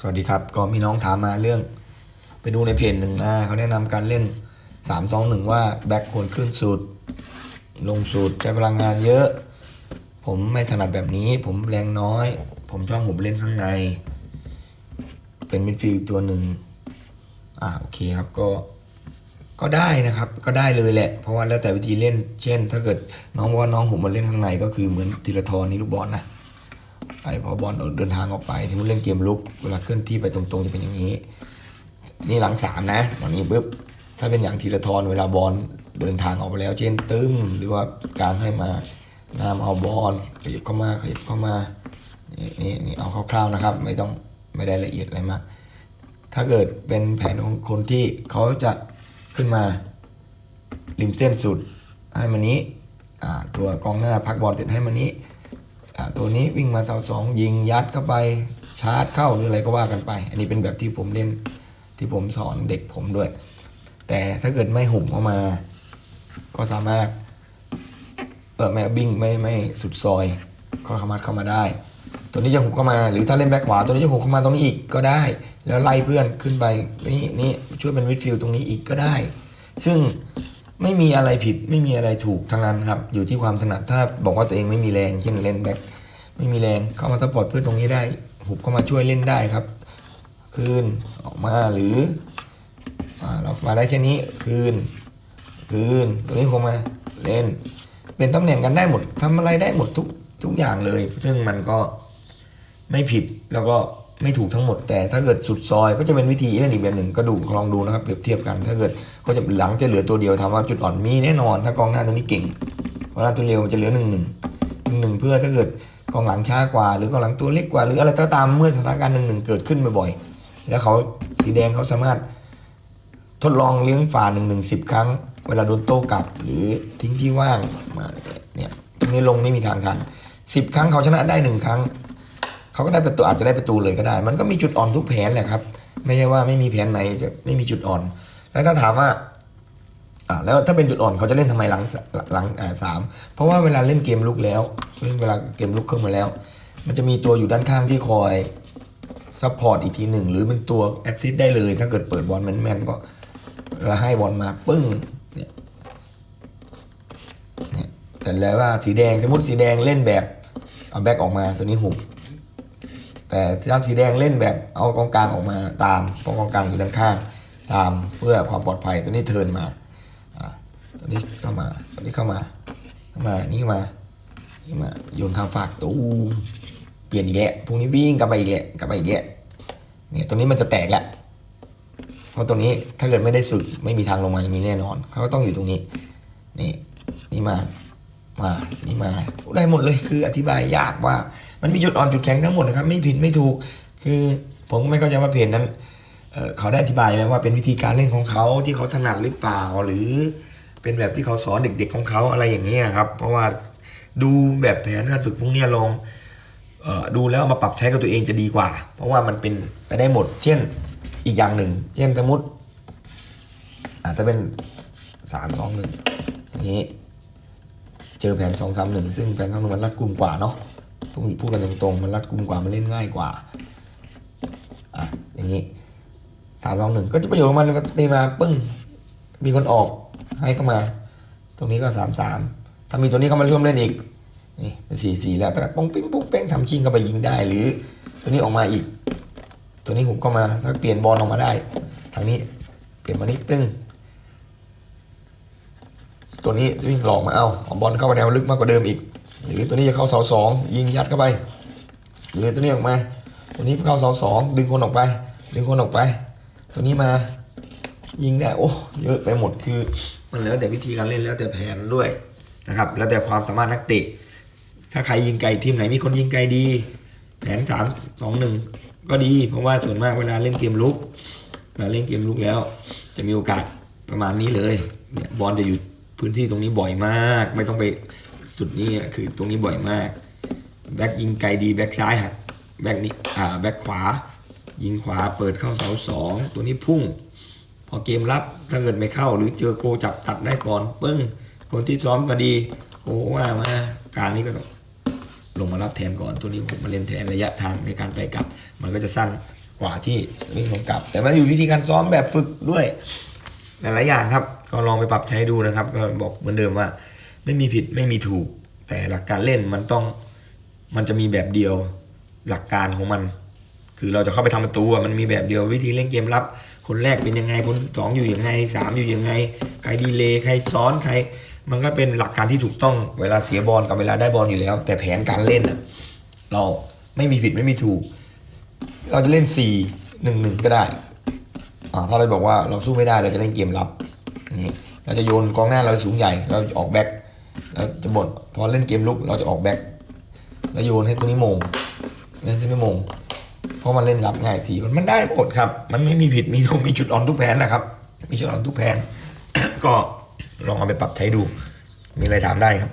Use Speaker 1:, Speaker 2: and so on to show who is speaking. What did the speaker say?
Speaker 1: สวัสดีครับ ก็มีน้องถามมาเรื่อง ไปดูในเพจหนึ่งนะเขาแนะนำการเล่น 3 2 1 ว่าแบ็คควรขึ้นสูตรลงสูตรใช้พลังงานเยอะ ผมไม่ถนัดแบบนี้ ผมแรงน้อย ผมชอบหุบเล่นข้างใน เป็นมิดฟิลด์ตัวหนึ่งอ่าโอเคครับก็ก็ได้นะครับก็ได้เลยแหละ เพราะว่าแล้วแต่วิธีเล่น เช่น ถ้าเกิดน้องบอกว่าน้องหุบมาเล่นข้างในก็คือเหมือนธีรทรนี่ลูกบอลนะ ไอ้พอบอลเดินทางออกไปที่มันเล่นเกมลุกเวลาเคลื่อนที่ไปตรงๆจะเป็นอย่างนี้ นี่หลังสามนะตอนนี้ปุ๊บถ้าเป็นอย่างทีละทรเวลาบอลเดินทางออกไปแล้ว เช่นตึ้มหรือว่ากลางให้มาน้ำเอาบอลขยับเข้ามาขยับเข้ามานี่นี่เอาคร่าวๆนะครับ ไม่ต้องไม่ได้ละเอียดอะไรมากถ้าเกิดเป็นแผนของคนที่เขาจะขึ้นมาริมเส้นสุดให้มันนี้ตัวกองหน้าพักบอลเสร็จให้มันนี้ ตัวนี้วิ่งมาเสาสองยิงยัดเข้าไปชาร์จเข้าหรืออะไรก็ว่ากันไป อันนี้เป็นแบบที่ผมเล่นที่ผมสอนเด็กผมด้วย แต่ถ้าเกิดไม่หุบเข้ามา ก็สามารถเออไม่บิ้งไม่ไม่สุดซอย ก็สามารถเข้ามาได้ ตัวนี้จะหุบเข้ามา หรือถ้าเล่นแบ็คขวาตัวนี้จะหุบเข้ามาตรงนี้อีกก็ได้ แล้วไล่เพื่อนขึ้นไปนี่นี่ช่วยเป็นมิดฟิลด์ตรงนี้อีกก็ได้ ซึ่งไม่มีอะไรผิดไม่มีอะไรถูกทั้งนั้นครับ อยู่ที่ความถนัดถ้าบอกว่าตัวเองไม่มีแรงเช่นเล่นแบ็ค ไม่มีแรงเข้ามาซัพพอร์ตเพื่อนตรงนี้ได้ หุบเข้ามาช่วยเล่นได้ครับ คืนออกมาหรือเรามาได้แค่นี้คืน คืนตัวนี้เข้ามาเล่น เป็นตำแหน่งกันได้หมดทำอะไรได้หมดทุกทุกอย่างเลย ซึ่งมันก็ไม่ผิดแล้วก็ไม่ถูกทั้งหมด แต่ถ้าเกิดสุดซอยก็จะเป็นวิธีเล่นอีกแบบหนึ่งก็ดูลองดูนะครับเปรียบเทียบกัน ถ้าเกิดก็จะหลังจะเหลือตัวเดียวถาว่าจุดอ่อนมีแน่นอน ถ้ากองหน้าตัวนี้เก่งเพราะหน้าตัวเร็วมันจะเหลือหนึ่งหนึ่งหนึ่งหนึ่งเพื่อถ้าเกิด กองหลังช้ากว่า หรือกองหลังตัวเล็กกว่า หรืออะไรก็ตามเมื่อสถานการณ์หนึ่งหนึ่งเกิดขึ้นบ่อยๆแล้วเขาสีแดงเขาสามารถทดลองเลี้ยงฝ่าหนึ่งหนึ่งสิบครั้ง เวลาโดนโต้กลับ หรือทิ้งที่ว่างมาเนี่ยตรงนี้ลงไม่มีทางทันสิบครั้งเขาชนะได้หนึ่งครั้งเขาก็ได้ประตูอาจจะได้ประตูเลยก็ได้ มันก็มีจุดอ่อนทุกแผนแหละครับ ไม่ใช่ว่าไม่มีแผนไหนจะไม่มีจุดอ่อน แล้วถ้าถามว่า อ่าแล้วถ้าเป็นจุดอ่อนเขาจะเล่นทำไมหลังหลังอ่าสามเพราะว่าเวลาเล่นเกมลุกแล้วเวลาเกมลุกขึ้นมาแล้ว มันจะมีตัวอยู่ด้านข้างที่คอยซัพพอร์ตอีกทีหนึ่งหรือเป็นตัวแอดซิสได้เลย ถ้าเกิดเปิดบอลแมนๆก็แล้วให้บอลมาปึ้งเนี่ยแต่แล้วว่าสีแดงสมมติสีแดงเล่นแบบเอาแบ็กออกมาตัวนี้หุบแต่ถ้าสีแดงเล่นแบบเอากองกลางออกมาตามเพราะกองกลางอยู่ด้านข้าง ตามเพื่อความปลอดภัยตัวนี้เทินมา ตัวนี้เข้ามาตัวนี้เข้ามาเข้ามานี่มานี่มาโยนข้ามฝากตู้เปลี่ยนอีกแล้วพรุ่งนี้วิ่งกลับไปอีกแล้วกลับไปอีกแล้วเนี่ยตัวนี้มันจะแตกแหล้วเพราะตรงนี้ถ้าเกิดไม่ได้สึกไม่มีทางลงมาอย่างนี้แน่นอน เขาก็ต้องอยู่ตรงนี้นี่นี่มามานี่มาได้หมดเลยคืออธิบายยากว่า มันมีจุดอ่อนจุดแข็งทั้งหมดนะครับ ไม่ผิดไม่ถูก คือผมก็ไม่เข้าใจว่าเพจนั้นเเขาได้อธิบายไหมว่าเป็นวิธีการเล่นของเขาที่เขาถนัดหรือเปล่าหรือ เป็นแบบที่เขาสอนเด็ก ๆ ของเขาอะไรอย่างนี้ยครับ เพราะว่าดูแบบแผนการฝึกพวกนี้ลองออดูแล้วมาปรับใช้กับตัวเองจะดีกว่า เพราะว่ามันเป็นไปได้หมด เช่นอีกอย่างหนึ่ง เช่นสมมติอาจจะเป็นสามสองหนึ่งอย่างนี้ เจอแผนสองสามหนึ่งซึ่งแผนสองหนึ่งมันรัดกุมกว่าเนาะต้องพูดกันตรงๆ มันรัดกุมกว่ามันเล่นง่ายกว่าอะอย่างนี้สามสองหนึ่งก็จะประโยชน์ของมันก็ตีมาปึ้งมีคนออก ให้เข้ามา ตรงนี้ก็สามสามถ้ามีตัวนี้เข้ามาร่วมเล่นอีกนี่เป็นสี่สี่แล้วแต่ป้องปิ้งปุ้งเป้งทำชิงเข้าไปยิงได้ หรือตัวนี้ออกมาอีก ตัวนี้หุบเข้ามาถ้าเปลี่ยนบอลออกมาได้ ทางนี้เปลี่ยนมานี่ปึ้งตัวนี้วิ่งหลอกมาเอาเอาบอลเข้าไปแนวลึกมากกว่าเดิมอีก หรือตัวนี้จะเข้าเสาสองยิงยัดเข้าไปหรือตัวนี้ออกมา ตัวนี้เข้าเสาสองดึงคนออกไป ดึงคนออกไป ตัวนี้มายิงได้โอ้เยอะไปหมดคือ มันแล้วแต่วิธีการเล่นแล้วแต่แผนด้วยนะครับ แล้วแต่ความสามารถนักเตะ ถ้าใครยิงไกลทีมไหนมีคนยิงไกลดี แผนสามสองหนึ่งก็ดี เพราะว่าส่วนมากเวลาเล่นเกมลุกเวลาเล่นเกมลุกแล้ว จะมีโอกาสประมาณนี้เลยเนี่ยบอลจะอยู่พื้นที่ตรงนี้บ่อยมาก ไม่ต้องไปสุดนี่คือตรงนี้บ่อยมาก แบ็กยิงไกลดีแบ็กซ้ายหักแบ็กนี้อ่าแบ็กขวา ยิงขวาเปิดเข้าเสาสองตัวนี้พุ่ง พอเกมรับถ้าเกิดไม่เข้า หรือเจอโกจับตัดได้ก่อน ปึ้ง คนที่ซ้อมก็ดีโอ้ว่ามากลางนี้ก็ต้องลงมารับแทนก่อน ตัวนี้ผมมาเล่นแทนระยะทางในการไปกลับ มันก็จะสั้นกว่าที่วิ่งลงกลับ แต่มันอยู่วิธีการซ้อมแบบฝึกด้วยหลายๆอย่างครับ ก็ลองไปปรับใช้ดูนะครับ ก็บอกเหมือนเดิมว่า ไม่มีผิดไม่มีถูก แต่หลักการเล่นมันต้องมันจะมีแบบเดียวหลักการของมัน คือเราจะเข้าไปทำประตูอะมันมีแบบเดียววิธีเล่นเกมรับ คนแรกเป็นยังไงคนสองอยู่ยังไงสามอยู่ยังไง ใครดีเลย์ใครซ้อนใคร มันก็เป็นหลักการที่ถูกต้องเวลาเสียบอลกับเวลาได้บอลอยู่แล้ว แต่แผนการเล่นอะเราไม่มีผิดไม่มีถูก เราจะเล่นสี่หนึ่งหนึ่งก็ได้อ่าถ้าเราบอกว่าเราสู้ไม่ได้เราจะเล่นเกมรับนี้เราจะโยนกองหน้าเราสูงใหญ่ เราออกแบ็คเราจะบ่นพอเล่นเกมลุกเราจะออกแบ็คแล้วโยนให้ตัวนี้โมงเล่นตัวนี้โมง ราะมันเล่นรับง่ายสี่คนมันได้หมดครับ มันไม่มีผิดมีถูกมีจุดอ่อนทุกแผนนะครับ มีจุดอ่อนทุกแผน ก็ลองเอาไปปรับใช้ดู มีอะไรถามได้ครับ